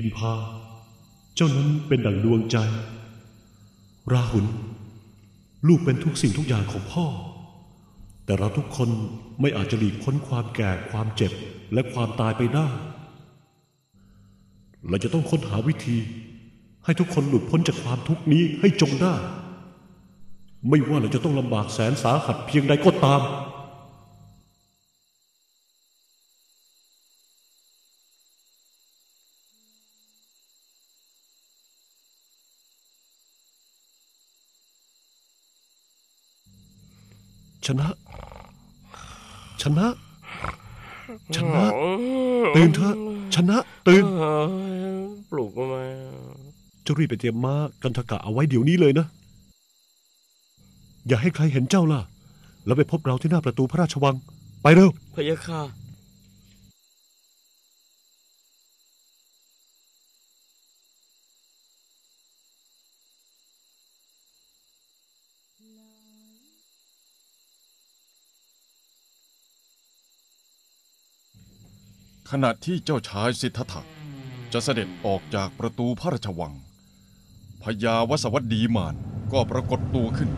พิมพา เจ้านั้นเป็นดั่งดวงใจ ราหุล ลูกเป็นทุกสิ่งทุกอย่างของพ่อ แต่เราทุกคนไม่อาจจะหลีกพ้นความแก่ความเจ็บและความตายไปได้ เราจะต้องค้นหาวิธี ให้ทุกคนหลุดพ้นจากความทุกข์นี้ให้จงได้ ไม่ว่าเราจะต้องลำบากแสนสาหัสเพียงใดก็ตาม ชนะ ชนะ ชนะ ตื่นเถอะ ชนะ ตื่นเอ้ยปลุกทำไมเจ้ารีบไปเตรียมม้ากันทกะเอาไว้เดี๋ยวนี้เลยนะ อย่าให้ใครเห็นเจ้าล่ะ แล้วไปพบเราที่หน้าประตูพระราชวัง ไปเร็วพะยะค่ะ ขณะที่เจ้าชายสิทธัตถะจะเสด็จออกจากประตูพระราชวังพญาวสวัสดีมานก็ปรากฏตัวขึ้น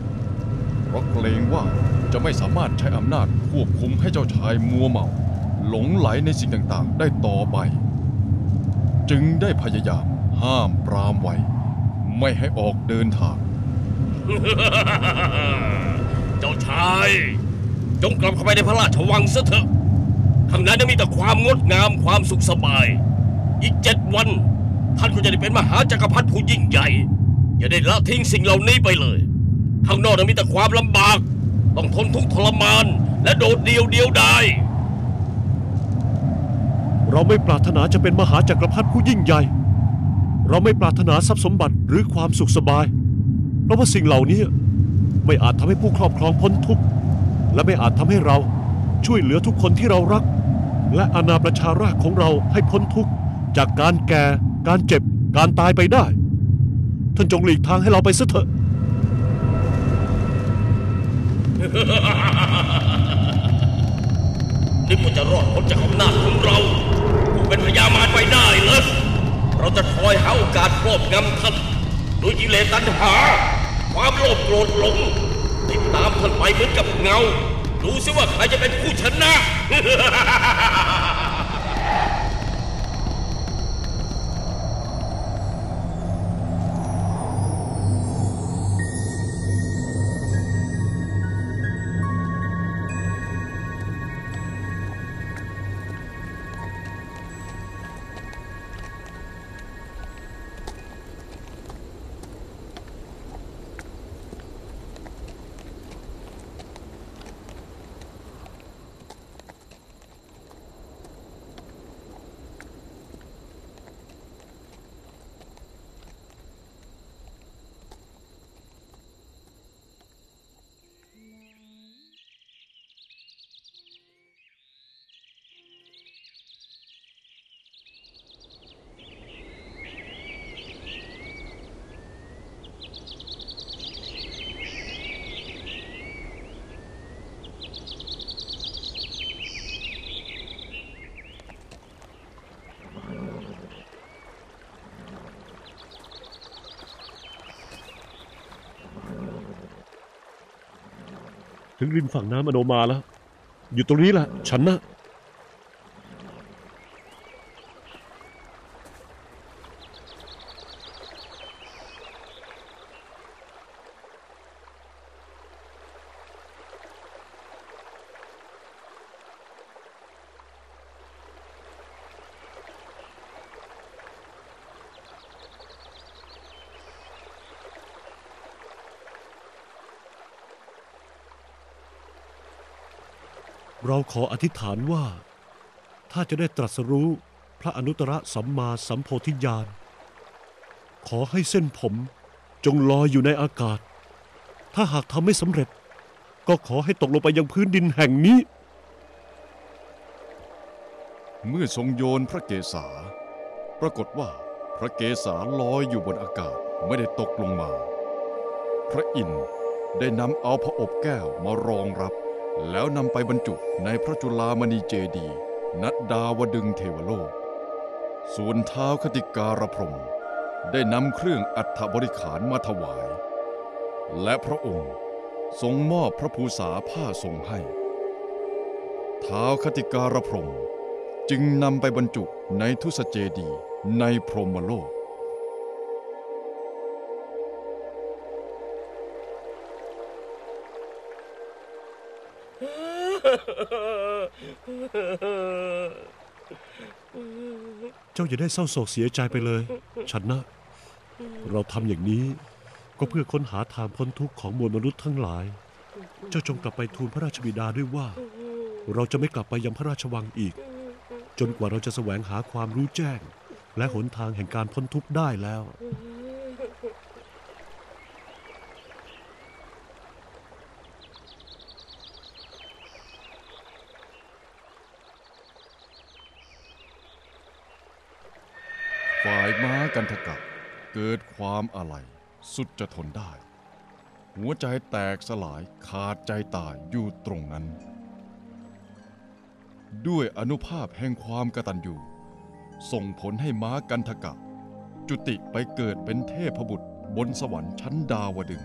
เพราะเกรงว่าจะไม่สามารถใช้อำนาจควบคุมให้เจ้าชายมัวเมา หลงไหลในสิ่งต่างๆ ได้ต่อไป จึงได้พยายามห้ามปรามไว้ ไม่ให้ออกเดินทาง เจ้าชาย จงกลับเข้าไปในพระราชวังซะเถอะ ข้างในจะมีแต่ความงดงามความสุขสบาย อีกเจ็ดวัน ท่านก็จะได้เป็นมหาจักรพรรดิผู้ยิ่งใหญ่ อย่าได้ละทิ้งสิ่งเหล่านี้ไปเลย ข้างนอกจะมีแต่ความลำบาก ต้องทนทุกข์ทรมาน และโดดเดี่ยวเดียวดายเราไม่ปรารถนาจะเป็นมหาจักรพรรดิผู้ยิ่งใหญ่ เราไม่ปรารถนาทรัพย์สมบัติหรือความสุขสบาย เพราะว่าสิ่งเหล่านี้ไม่อาจทำให้ผู้ครอบครองพ้นทุกข์และไม่อาจทำให้เราช่วยเหลือทุกคนที่เรารัก และอาณาประชาราษฎร์ของเราให้พ้นทุกข์จากการแก่ การเจ็บ การตายไปได้ ท่านจงหลีกทางให้เราไปซะเถอะ นึกว่าจะรอดพ้นจากอำนาจของเราผู้เป็นพญามารไปได้เหรอเราจะคอยหาโอกาสครอบงำท่านด้วยกิเลสตัณหา ความโลภโกรธหลงติดตามท่านไปเหมือนกับเงา ดูสิว่าใครจะเป็นผู้ชนะ ถึงริมฝั่งน้ำอโนมาแล้ว อยู่ตรงนี้แหละ ฉันนะ เราขออธิษฐานว่า ถ้าจะได้ตรัสรู้พระอนุตตรสัมมาสัมโพธิญาณ ขอให้เส้นผมจงลอยอยู่ในอากาศ ถ้าหากทำไม่สำเร็จ ก็ขอให้ตกลงไปยังพื้นดินแห่งนี้ เมื่อทรงโยนพระเกศา ปรากฏว่าพระเกศาลอยอยู่บนอากาศไม่ได้ตกลงมา พระอินทร์ได้นำเอาพระอบแก้วมารองรับ แล้วนำไปบรรจุในพระจุลามณีเจดีย์ณดาวดึงเทวโลก ส่วนเท้าวคติการพรมได้นำเครื่องอัฐบริขารมาถวาย และพระองค์ทรงมอบพระภูษาผ้าทรงให้ท้าวคติการพรมจึงนำไปบรรจุในทุสเจดีในพรหมโลก เจ้าอย่าได้เศร้าโศกเสียใจไปเลย ฉันนะ เราทำอย่างนี้ก็เพื่อค้นหาทางพ้นทุกข์ของมวลมนุษย์ทั้งหลาย เจ้าจงกลับไปทูลพระราชบิดาด้วยว่า เราจะไม่กลับไปยังพระราชวังอีก จนกว่าเราจะแสวงหาความรู้แจ้ง และหนทางแห่งการพ้นทุกข์ได้แล้ว ฝ่ายม้ากันทกะเกิดความอะไรสุดจะทนได้ หัวใจแตกสลายขาดใจตายอยู่ตรงนั้น ด้วยอนุภาพแห่งความกตัญญูส่งผลให้ม้ากันทกะ จุติไปเกิดเป็นเทพบุตรบนสวรรค์ชั้นดาวดึง